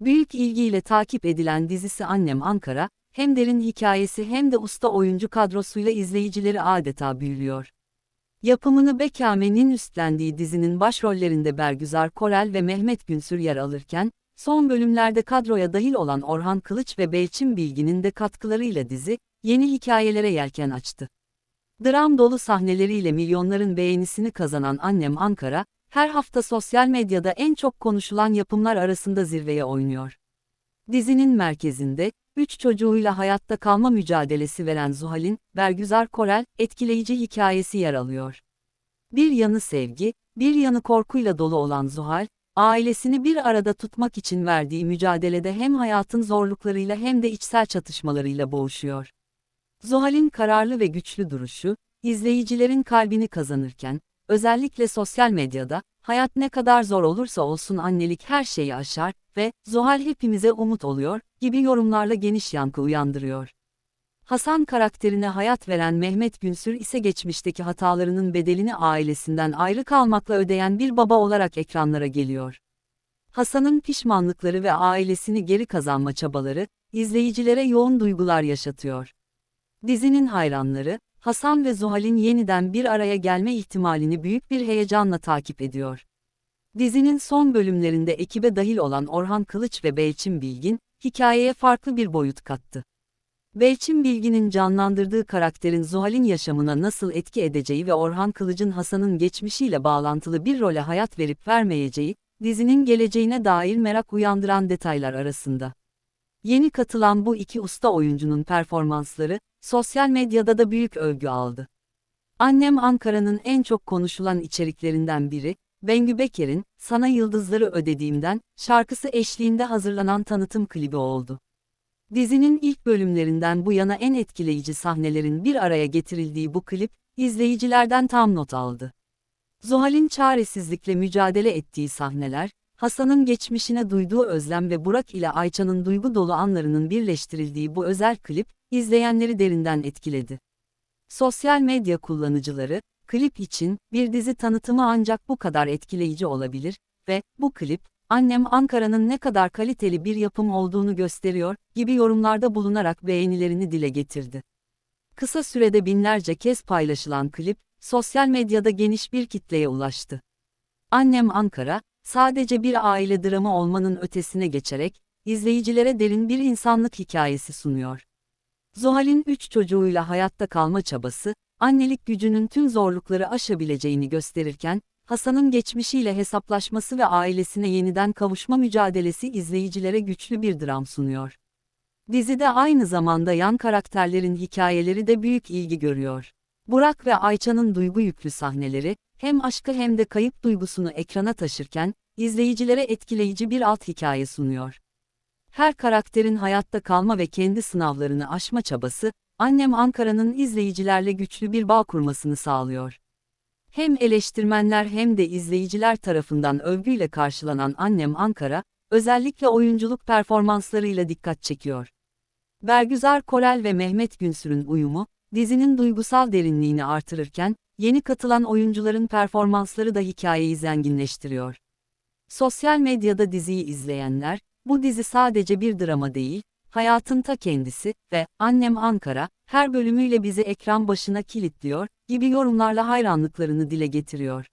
Büyük ilgiyle takip edilen dizisi Annem Ankara, hem derin hikayesi hem de usta oyuncu kadrosuyla izleyicileri adeta büyülüyor. Yapımını Bekame'nin üstlendiği dizinin başrollerinde Bergüzar Korel ve Mehmet Günsür yer alırken, son bölümlerde kadroya dahil olan Orhan Kılıç ve Belçin Bilgin'in de katkılarıyla dizi, yeni hikayelere yelken açtı. Dram dolu sahneleriyle milyonların beğenisini kazanan Annem Ankara, her hafta sosyal medyada en çok konuşulan yapımlar arasında zirveye oynuyor. Dizinin merkezinde, üç çocuğuyla hayatta kalma mücadelesi veren Zuhal'in, Bergüzar Korel, etkileyici hikayesi yer alıyor. Bir yanı sevgi, bir yanı korkuyla dolu olan Zuhal, ailesini bir arada tutmak için verdiği mücadelede hem hayatın zorluklarıyla hem de içsel çatışmalarıyla boğuşuyor. Zuhal'in kararlı ve güçlü duruşu, izleyicilerin kalbini kazanırken, özellikle sosyal medyada, hayat ne kadar zor olursa olsun annelik her şeyi aşar ve Zuhal hepimize umut oluyor gibi yorumlarla geniş yankı uyandırıyor. Hasan karakterine hayat veren Mehmet Günsür ise geçmişteki hatalarının bedelini ailesinden ayrı kalmakla ödeyen bir baba olarak ekranlara geliyor. Hasan'ın pişmanlıkları ve ailesini geri kazanma çabaları, izleyicilere yoğun duygular yaşatıyor. Dizinin hayranları, Hasan ve Zuhal'in yeniden bir araya gelme ihtimalini büyük bir heyecanla takip ediyor. Dizinin son bölümlerinde ekibe dahil olan Orhan Kılıç ve Belçin Bilgin, hikayeye farklı bir boyut kattı. Belçin Bilgin'in canlandırdığı karakterin Zuhal'in yaşamına nasıl etki edeceği ve Orhan Kılıç'ın Hasan'ın geçmişiyle bağlantılı bir role hayat verip vermeyeceği, dizinin geleceğine dair merak uyandıran detaylar arasında. Yeni katılan bu iki usta oyuncunun performansları, sosyal medyada da büyük övgü aldı. Annem Ankara'nın en çok konuşulan içeriklerinden biri, Bengü Beker'in, Sana Yıldızları Ödediğimden, şarkısı eşliğinde hazırlanan tanıtım klibi oldu. Dizinin ilk bölümlerinden bu yana en etkileyici sahnelerin bir araya getirildiği bu klip, izleyicilerden tam not aldı. Zuhal'in çaresizlikle mücadele ettiği sahneler, Hasan'ın geçmişine duyduğu özlem ve Burak ile Ayça'nın duygu dolu anlarının birleştirildiği bu özel klip, izleyenleri derinden etkiledi. Sosyal medya kullanıcıları, klip için, bir dizi tanıtımı ancak bu kadar etkileyici olabilir ve bu klip, annem Ankara'nın ne kadar kaliteli bir yapım olduğunu gösteriyor, gibi yorumlarda bulunarak beğenilerini dile getirdi. Kısa sürede binlerce kez paylaşılan klip, sosyal medyada geniş bir kitleye ulaştı. Annem Ankara, sadece bir aile dramı olmanın ötesine geçerek, izleyicilere derin bir insanlık hikayesi sunuyor. Zuhal'in üç çocuğuyla hayatta kalma çabası, annelik gücünün tüm zorlukları aşabileceğini gösterirken, Hasan'ın geçmişiyle hesaplaşması ve ailesine yeniden kavuşma mücadelesi izleyicilere güçlü bir dram sunuyor. Dizide aynı zamanda yan karakterlerin hikayeleri de büyük ilgi görüyor. Burak ve Ayça'nın duygu yüklü sahneleri, hem aşkı hem de kayıp duygusunu ekrana taşırken, izleyicilere etkileyici bir alt hikaye sunuyor. Her karakterin hayatta kalma ve kendi sınavlarını aşma çabası, Annem Ankara'nın izleyicilerle güçlü bir bağ kurmasını sağlıyor. Hem eleştirmenler hem de izleyiciler tarafından övgüyle karşılanan Annem Ankara, özellikle oyunculuk performanslarıyla dikkat çekiyor. Bergüzar Korel ve Mehmet Günsür'ün uyumu, dizinin duygusal derinliğini artırırken, yeni katılan oyuncuların performansları da hikayeyi zenginleştiriyor. Sosyal medyada diziyi izleyenler, bu dizi sadece bir drama değil, hayatın ta kendisi ve Annem Ankara, her bölümüyle bizi ekran başına kilitliyor gibi yorumlarla hayranlıklarını dile getiriyor.